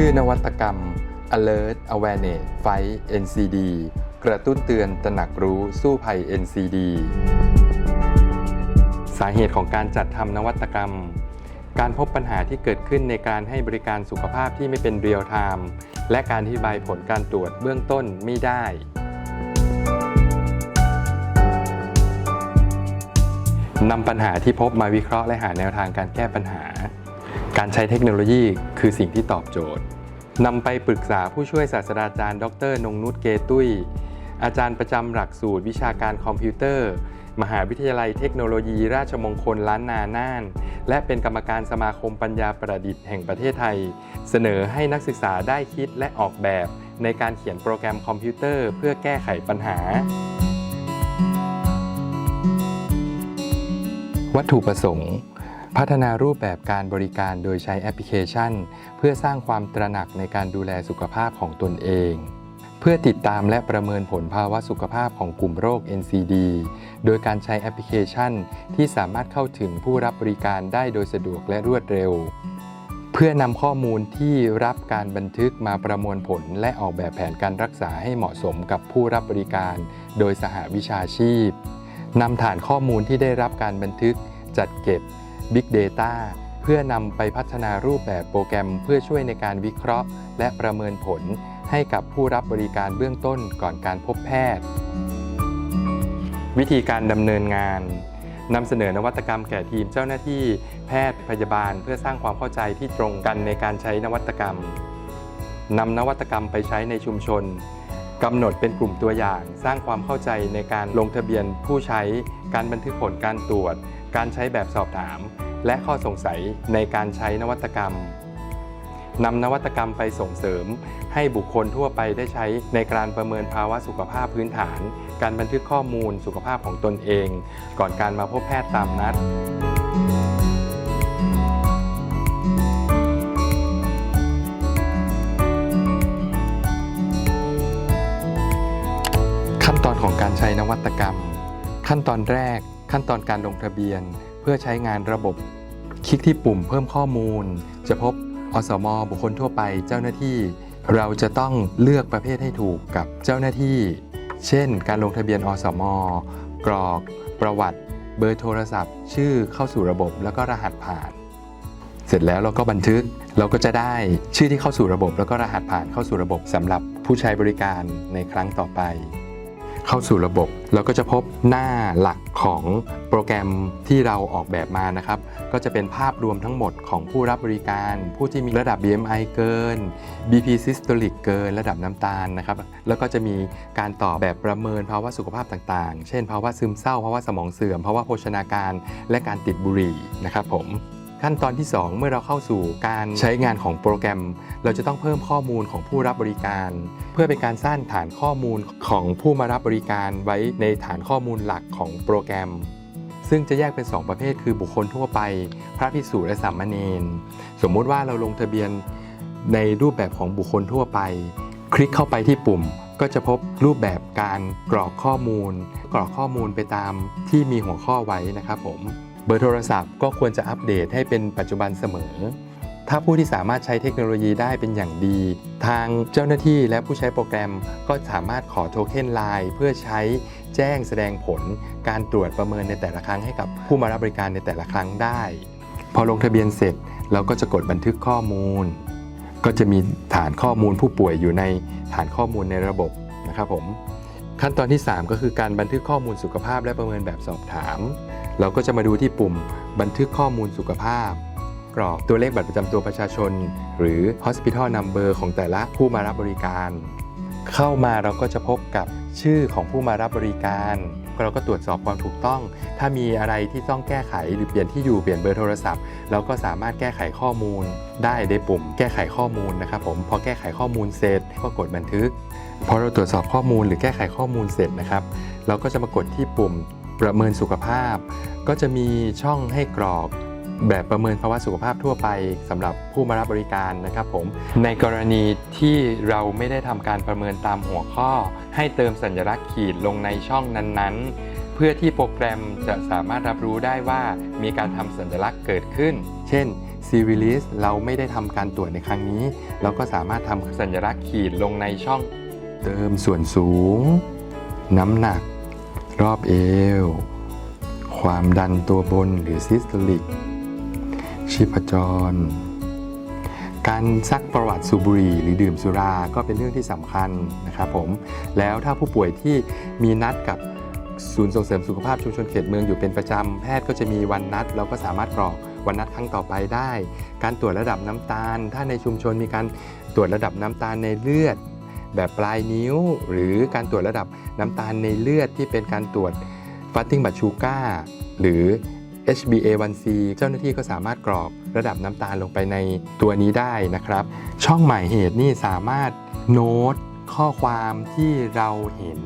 ชื่อนวัตกรรม Alert Awareness Fight NCD กระตุ้นเตือนตระหนักรู้สู้ภัย NCD สาเหตุของการจัดทำนวัตกรรม การพบปัญหาที่เกิดขึ้นในการให้บริการสุขภาพที่ไม่เป็นเรียลไทม์และการอธิบายผลการตรวจเบื้องต้นไม่ได้ นำปัญหาที่พบมาวิเคราะห์และหาแนวทางการแก้ปัญหา การใช้เทคโนโลยีคือสิ่งที่ตอบโจทย์นำไปปรึกษาผู้ช่วยศาสตราจารย์ ดร นงนุชเกตุยอาจารย์ประจำหลักสูตรวิชาการคอมพิวเตอร์ มหาวิทยาลัยเทคโนโลยี ราชมงคลล้านนาน่าน และเป็นกรรมการสมาคมปัญญาประดิษฐ์แห่งประเทศไทย เสนอให้นักศึกษาได้คิดและออกแบบในการเขียนโปรแกรมคอมพิวเตอร์ เพื่อแก้ไขปัญหา วัตถุประสงค์ พัฒนารูปแบบการบริการโดยใช้แอปพลิเคชัน เพื่อสร้างความตระหนักในการดูแลสุขภาพของตนเอง เพื่อติดตามและประเมินผลภาวะสุขภาพของกลุ่มโรค NCD โดยการใช้แอปพลิเคชัน ที่สามารถเข้าถึงผู้รับบริการได้โดยสะดวกและรวดเร็ว เพื่อนำข้อมูลที่รับการบันทึกมาประมวลผล และออกแบบแผนการรักษาให้เหมาะสมกับผู้รับบริการ โดยสหวิชาชีพนำฐานข้อมูลที่ได้รับการบันทึกจัดเก็บ Big Data เพื่อนำไปพัฒนารูปแบบโปรแกรม เพื่อช่วยในการวิเคราะห์ และประเมินผลให้กับผู้รับบริการเบื้องต้นก่อนการพบแพทย์ วิธีการดำเนินงานนำเสนอนวัตกรรมแก่ทีมเจ้าหน้าที่แพทย์พยาบาล เพื่อสร้างความเข้าใจที่ตรงกันในการใช้นวัตกรรมนำนวัตกรรมไปใช้ในชุมชนกำหนดเป็นกลุ่มตัวอย่าง สร้างความเข้าใจในการลงทะเบียนผู้ใช้ การบันทึกผลการตรวจ การใช้แบบสอบถาม และข้อสงสัยในการใช้นวัตกรรมนำนวัตกรรมไปส่งเสริม ให้บุคคลทั่วไปได้ใช้ในการประเมินภาวะสุขภาพพื้นฐาน การบันทึกข้อมูลสุขภาพของตนเอง ก่อนการมาพบแพทย์ตามนัด ขั้นตอนของการใช้นวัตกรรม ขั้นตอนแรก ขั้นตอนการลงทะเบียน เพื่อใช้งานระบบคลิกที่ปุ่มเพิ่มข้อมูล จะพบอสมบุคคลทั่วไปเจ้าหน้าที่ เราจะต้องเลือกประเภทให้ถูกกับเจ้าหน้าที่ เช่น การลงทะเบียนอสมกรอก ประวัติ เบอร์โทรศัพท์ ชื่อเข้าสู่ระบบแล้วก็รหัสผ่าน เสร็จแล้วเราก็บันทึกเราก็จะได้ชื่อที่เข้าสู่ระบบ แล้วก็รหัสผ่านเข้าสู่ระบบสำหรับผู้ใช้บริการในครั้งต่อไป เข้าสู่ระบบ เราก็จะพบหน้าหลักของโปรแกรมที่เราออกแบบมานะครับ ก็จะเป็นภาพรวมทั้งหมดของผู้รับบริการ ผู้ที่มีระดับ BMI เกิน BP systolic เกินระดับน้ำตาลนะครับ แล้วก็จะมีการตอบแบบประเมินภาวะสุขภาพต่างๆ เช่น ภาวะซึมเศร้าภาวะสมองเสื่อมภาวะโภชนาการ และการติดบุหรี่นะครับผม ขั้นตอนที่ 2 เมื่อเราเข้าสู่การใช้งานของโปรแกรม เราจะต้องเพิ่มข้อมูลของผู้รับบริการ เพื่อเป็นการสร้างฐานข้อมูลของผู้มารับบริการไว้ในฐานข้อมูลหลักของโปรแกรม ซึ่งจะแยกเป็น 2 ประเภท คือบุคคลทั่วไป พระภิกษุและสามเณรสมมุติว่าเราลงทะเบียนในรูปแบบของบุคคลทั่วไป คลิกเข้าไปที่ปุ่มก็จะพบรูปแบบการกรอกข้อมูล กรอกข้อมูลไปตามที่มีหัวข้อไว้นะครับผม เบอร์โทรศัพท์ก็ควรจะอัปเดตให้เป็นปัจจุบันเสมอ ถ้าผู้ที่สามารถใช้เทคโนโลยีได้เป็นอย่างดี ทางเจ้าหน้าที่และผู้ใช้โปรแกรมก็สามารถขอโทเค็นไลน์เพื่อใช้แจ้งแสดงผล การตรวจประเมินในแต่ละครั้งให้กับผู้มารับบริการในแต่ละครั้งได้ พอลงทะเบียนเสร็จเราก็จะกดบันทึกข้อมูล ก็จะมีฐานข้อมูลผู้ป่วยอยู่ในฐานข้อมูลในระบบนะครับผมขั้นตอนที่ 3 ก็คือการบันทึกข้อมูลสุขภาพและประเมินแบบสอบถาม เราก็จะมาดูที่ปุ่มบันทึกข้อมูลสุขภาพ กรอกตัวเลขบัตรประจำตัวประชาชน หรือ hospital number ของแต่ละผู้มารับบริการ เข้ามาเราก็จะพบกับชื่อของผู้มารับบริการ เราก็ตรวจสอบความถูกต้อง ถ้ามีอะไรที่ต้องแก้ไขหรือเปลี่ยนที่อยู่เปลี่ยนเบอร์โทรศัพท์ เราก็สามารถแก้ไขข้อมูลได้ในปุ่ม แก้ไขข้อมูลนะครับผมพอแก้ไขข้อมูลเสร็จก็กดบันทึกพอเราตรวจสอบข้อมูลหรือแก้ไขข้อมูลเสร็จนะครับ เราก็จะมากดที่ปุ่ม ประเมินสุขภาพ ก็จะมีช่องให้กรอกแบบประเมินภาวะสุขภาพทั่วไปสำหรับผู้มารับบริการนะครับผม ในกรณีที่เราไม่ได้ทำการประเมินตามหัวข้อ ให้เติมสัญลักษณ์ขีดลงในช่องนั้นๆ เพื่อที่โปรแกรมจะสามารถรับรู้ได้ว่ามีการทำสัญลักษณ์เกิดขึ้น เช่น c v l i s เราไม่ได้ทำการตรวจในครั้งนี้ เราก็สามารถทำสัญลักษณ์ขีดลงในช่อง เติมส่วนสูง น้ำหนัก รอบเอว ความดันตัวบนหรือซิสโตลิก ชีพจร การซักประวัติสูบบุหรี่หรือดื่มสุราก็เป็นเรื่องที่สำคัญนะครับผม แล้วถ้าผู้ป่วยที่มีนัดกับศูนย์ส่งเสริมสุขภาพชุมชนเขตเมืองอยู่เป็นประจำ แพทย์ก็จะมีวันนัด เราก็สามารถกรอกวันนัดครั้งต่อไปได้ การตรวจระดับน้ำตาล ถ้าในชุมชนมีการตรวจระดับน้ำตาลในเลือด แบบปลายนิ้ว หรือการตรวจระดับน้ำตาลในเลือดที่เป็นการตรวจ fasting blood sugar หรือ HbA1c เจ้าหน้าที่ก็สามารถกรอกระดับน้ำตาลลงไปในตัวนี้ได้นะครับ ช่องหมายเหตุนี่สามารถโน้ตข้อความที่เราเห็น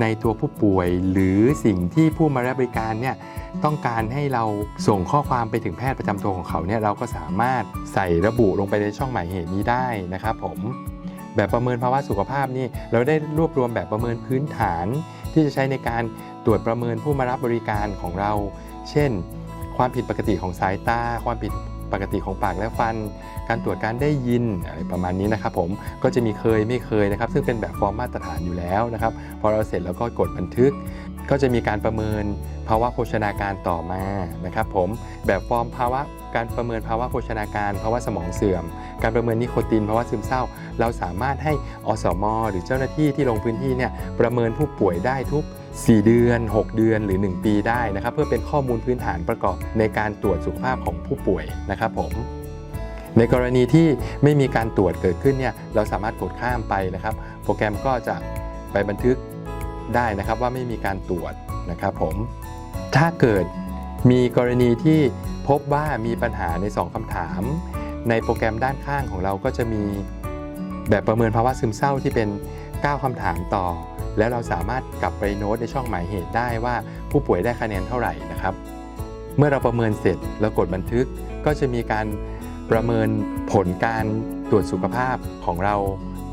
ในตัวผู้ป่วยหรือสิ่งที่ผู้มารับบริการเนี่ยต้องการให้เราส่งข้อความไปถึงแพทย์ประจำตัวของเขาเนี่ยเราก็สามารถใส่ระบุลงไปในช่องหมายเหตุนี้ได้นะครับผม แบบประเมินภาวะสุขภาพนี่เราได้รวบรวมแบบประเมินพื้นฐาน ที่จะใช้ในการตรวจประเมินผู้มารับบริการของเรา เช่น ความผิดปกติของสายตา ความผิดปกติของปากและฟัน การตรวจการได้ยินอะไรประมาณนี้นะครับผมก็จะมีเคยไม่เคยนะครับ ซึ่งเป็นแบบฟอร์มมาตรฐานอยู่แล้วนะครับพอเราเสร็จแล้วก็กดบันทึก ก็จะมีการประเมินภาวะโภชนาการต่อมานะครับผมแบบฟอร์มภาวะ การประเมินภาวะโภชนาการภาวะสมองเสื่อม การประเมินนิโคตินภาวะซึมเศร้า เราสามารถให้อสม หรือเจ้าหน้าที่ที่ลงพื้นที่เนี่ยประเมินผู้ป่วยได้ทุก 4 เดือน 6 เดือนหรือ 1 ปีได้นะครับเพื่อเป็นข้อมูลพื้นฐานประกอบในการตรวจสุขภาพของผู้ป่วยนะครับผมในกรณีที่ไม่มีการตรวจเกิดขึ้นเนี่ยเราสามารถกดข้ามไปนะครับ โปรแกรมก็จะไปบันทึกได้นะครับว่าไม่มีการตรวจนะครับผมถ้าเกิดมีกรณีที่ พบว่ามีปัญหาใน 2คำถาม ในโปรแกรมด้านข้างของเราก็จะมีแบบประเมินภาวะซึมเศร้าที่เป็น 9คำถามต่อ แล้วเราสามารถกลับไปโน้ตในช่องหมายเหตุได้ว่าผู้ป่วยได้คะแนนเท่าไหร่นะครับ เมื่อเราประเมินเสร็จแล้วกดบันทึกก็จะมีการประเมินผลการตรวจสุขภาพของเรา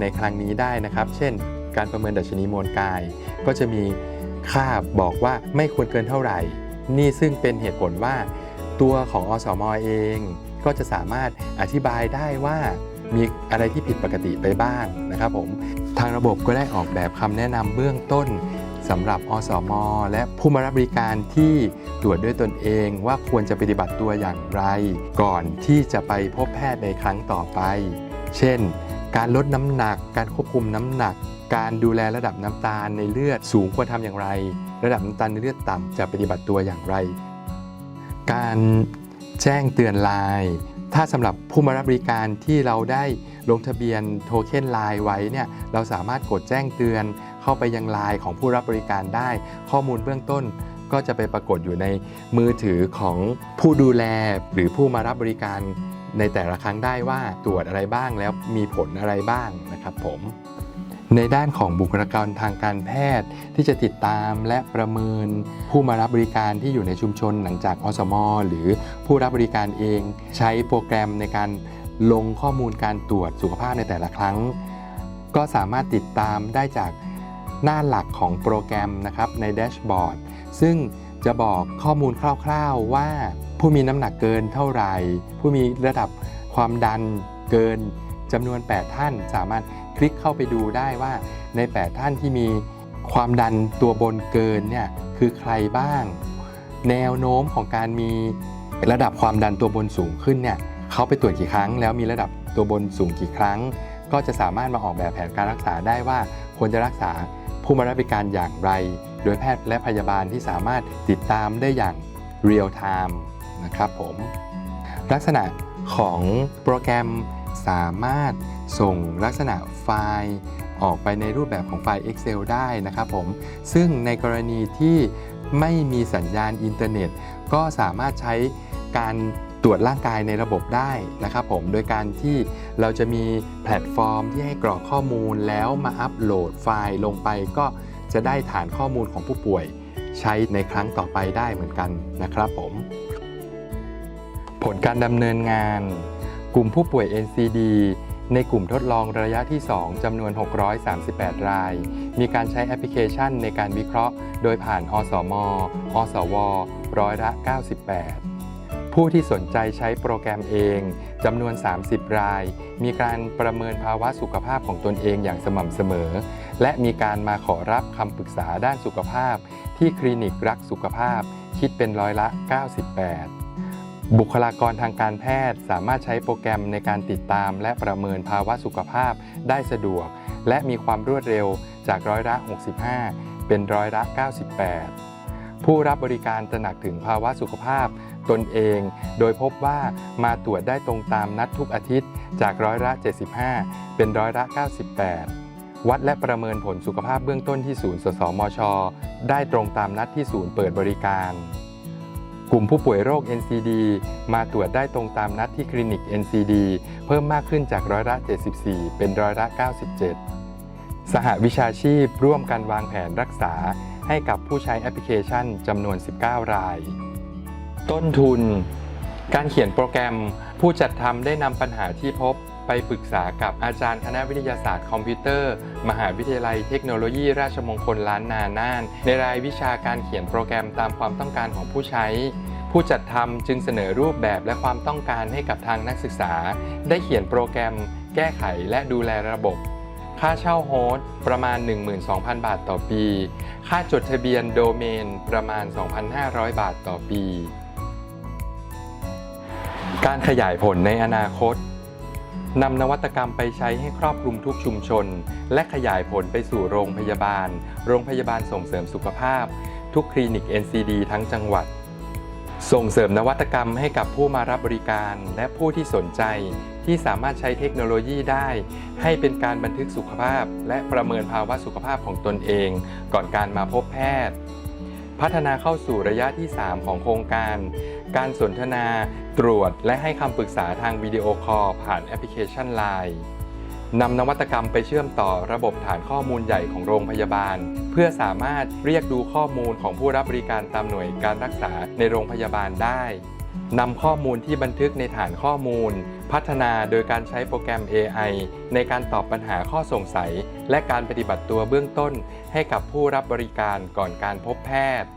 ในครั้งนี้ได้นะครับ เช่น การประเมินดัชนีมวลกาย ก็จะมีค่าบอกว่าไม่ควรเกินเท่าไหร่ นี่ซึ่งเป็นเหตุผลว่า ตัวของอสมเองก็จะสามารถอธิบายได้ว่ามีอะไรที่ผิดปกติไปบ้างนะครับผมทางระบบก็ได้ออกแบบคำแนะนำเบื้องต้นสำหรับอสมและผู้มารับบริการที่ตรวจด้วยตนเองว่าควรจะปฏิบัติตัวอย่างไร ก่อนที่จะไปพบแพทย์ในครั้งต่อไป เช่น การลดน้ำหนัก การควบคุมน้ำหนัก การดูแลระดับน้ำตาลในเลือดสูงควรทำอย่างไร ระดับน้ำตาลในเลือดต่ำจะปฏิบัติตัวอย่างไร การแจ้งเตือนไลน์ถ้าสำหรับผู้มารับบริการที่เราได้ลงทะเบียนโทเค็นไลน์ไว้เนี่ยเราสามารถกดแจ้งเตือนเข้าไปยังไลน์ของผู้รับบริการได้ ข้อมูลเบื้องต้นก็จะไปปรากฏอยู่ในมือถือของผู้ดูแลหรือผู้มารับบริการในแต่ละครั้งได้ว่าตรวจอะไรบ้างแล้วมีผลอะไรบ้างนะครับผม ในด้านของบุคลากรทางการแพทย์ที่จะติดตามและประเมิน ผู้มารับบริการที่อยู่ในชุมชนหลังจากอสมหรือผู้รับบริการเอง ใช้โปรแกรมในการลงข้อมูลการตรวจสุขภาพในแต่ละครั้ง ก็สามารถติดตามได้จากหน้าหลักของโปรแกรมนะครับในแดชบอร์ดซึ่งจะบอกข้อมูลคร่าวๆว่า ผู้มีน้ำหนักเกินเท่าไหร่ ผู้มีระดับความดันเกินจำนวน 8 ท่านสามารถ ลิกเข้าไปดูได้ว่าใน 8 ท่านที่มีความดันตัวบนเกินเนี่ยคือใครบ้าง แนวโน้มของการมีระดับความดันตัวบนสูงขึ้นเนี่ยเขาไปตรวจกี่ครั้ง แล้วมีระดับตัวบนสูงกี่ครั้ง ก็จะสามารถมาออกแบบแผนการรักษาได้ว่าควรจะรักษาผู้มารับบริการอย่างไร โดยแพทย์และพยาบาลที่สามารถติดตามได้อย่างเรียลไทม์นะครับผมลักษณะของโปรแกรม สามารถส่งลักษณะไฟล์ออกไปในรูปแบบของไฟล์ Excel ได้นะครับผม ซึ่งในกรณีที่ไม่มีสัญญาณอินเทอร์เน็ต ก็สามารถใช้การตรวจร่างกายในระบบได้นะครับผม โดยการที่เราจะมีแพลตฟอร์มที่ให้กรอกข้อมูลแล้วมาอัปโหลดไฟล์ลงไป ก็จะได้ฐานข้อมูลของผู้ป่วย ใช้ในครั้งต่อไปได้เหมือนกันนะครับผม ผลการดำเนินงาน กลุ่มผู้ป่วย NCD ในกลุ่มทดลองระยะที่ 2 จำนวน 638 ราย มีการใช้แอปพลิเคชันในการวิเคราะห์ โดยผ่านอสม อสว ร้อยละ 98 ผู้ที่สนใจใช้โปรแกรมเองจำนวน 30 ราย มีการประเมินภาวะสุขภาพของตนเองอย่างสม่ำเสมอ และมีการมาขอรับคำปรึกษาด้านสุขภาพ ที่คลินิกรักสุขภาพ คิดเป็นร้อยละ 98 บุคลากรทางการแพทย์สามารถใช้โปรแกรมในการติดตาม และประเมินภาวะสุขภาพได้สะดวก และมีความรวดเร็วจากร้อยละ 65 เป็นร้อยละ 98 ผู้รับบริการตระหนักถึงภาวะสุขภาพตนเอง โดยพบว่ามาตรวจได้ตรงตามนัดทุกอาทิตย์จากร้อยละ 75 เป็นร้อยละ 98 วัดและประเมินผลสุขภาพเบื้องต้นที่ศูนย์สสมช ได้ตรงตามนัดที่ศูนย์เปิดบริการ กลุ่มผู้ป่วยโรค NCD มาตรวจได้ตรงตามนัดที่คลินิก NCD เพิ่มมากขึ้นจากร้อยละ 74 เป็นร้อยละ 97 สหวิชาชีพร่วมกันวางแผนรักษาให้กับผู้ใช้แอปพลิเคชันจำนวน 19 ราย ต้นทุน การเขียนโปรแกรม ผู้จัดทำได้นำปัญหาที่พบ ไปปรึกษากับอาจารย์คณะวิทยาศาสตร์คอมพิวเตอร์ มหาวิทยาลัยเทคโนโลยีราชมงคลล้านนาน่าน ในรายวิชาการเขียนโปรแกรมตามความต้องการของผู้ใช้ ผู้จัดทำจึงเสนอรูปแบบและความต้องการให้กับทางนักศึกษา ได้เขียนโปรแกรม แก้ไขและดูแลระบบ ค่าเช่าโฮสต์ประมาณ 12,000 บาทต่อปี ค่าจดทะเบียนโดเมนประมาณ 2,500 บาทต่อปีการขยายผลในอนาคต นำนวัตกรรมไปใช้ให้ครอบคลุมทุกชุมชน และขยายผลไปสู่โรงพยาบาล โรงพยาบาลส่งเสริมสุขภาพ ทุกคลินิก NCD ทั้งจังหวัด ส่งเสริมนวัตกรรมให้กับผู้มารับบริการและผู้ที่สนใจ ที่สามารถใช้เทคโนโลยีได้ ให้เป็นการบันทึกสุขภาพ และประเมินภาวะสุขภาพของตนเอง ก่อนการมาพบแพทย์ พัฒนาเข้าสู่ระยะที่ 3 ของโครงการ การสนทนา ตรวจ และให้คำปรึกษาทางวิดีโอคอลผ่านแอปพลิเคชัน Line นำนวัตกรรมไปเชื่อมต่อระบบฐานข้อมูลใหญ่ของโรงพยาบาล เพื่อสามารถเรียกดูข้อมูลของผู้รับบริการตามหน่วยการรักษาในโรงพยาบาลได้ นำข้อมูลที่บันทึกในฐานข้อมูล พัฒนาโดยการใช้โปรแกรม AI ในการตอบปัญหาข้อสงสัย และการปฏิบัติตัวเบื้องต้น ให้กับผู้รับบริการก่อนการพบแพทย์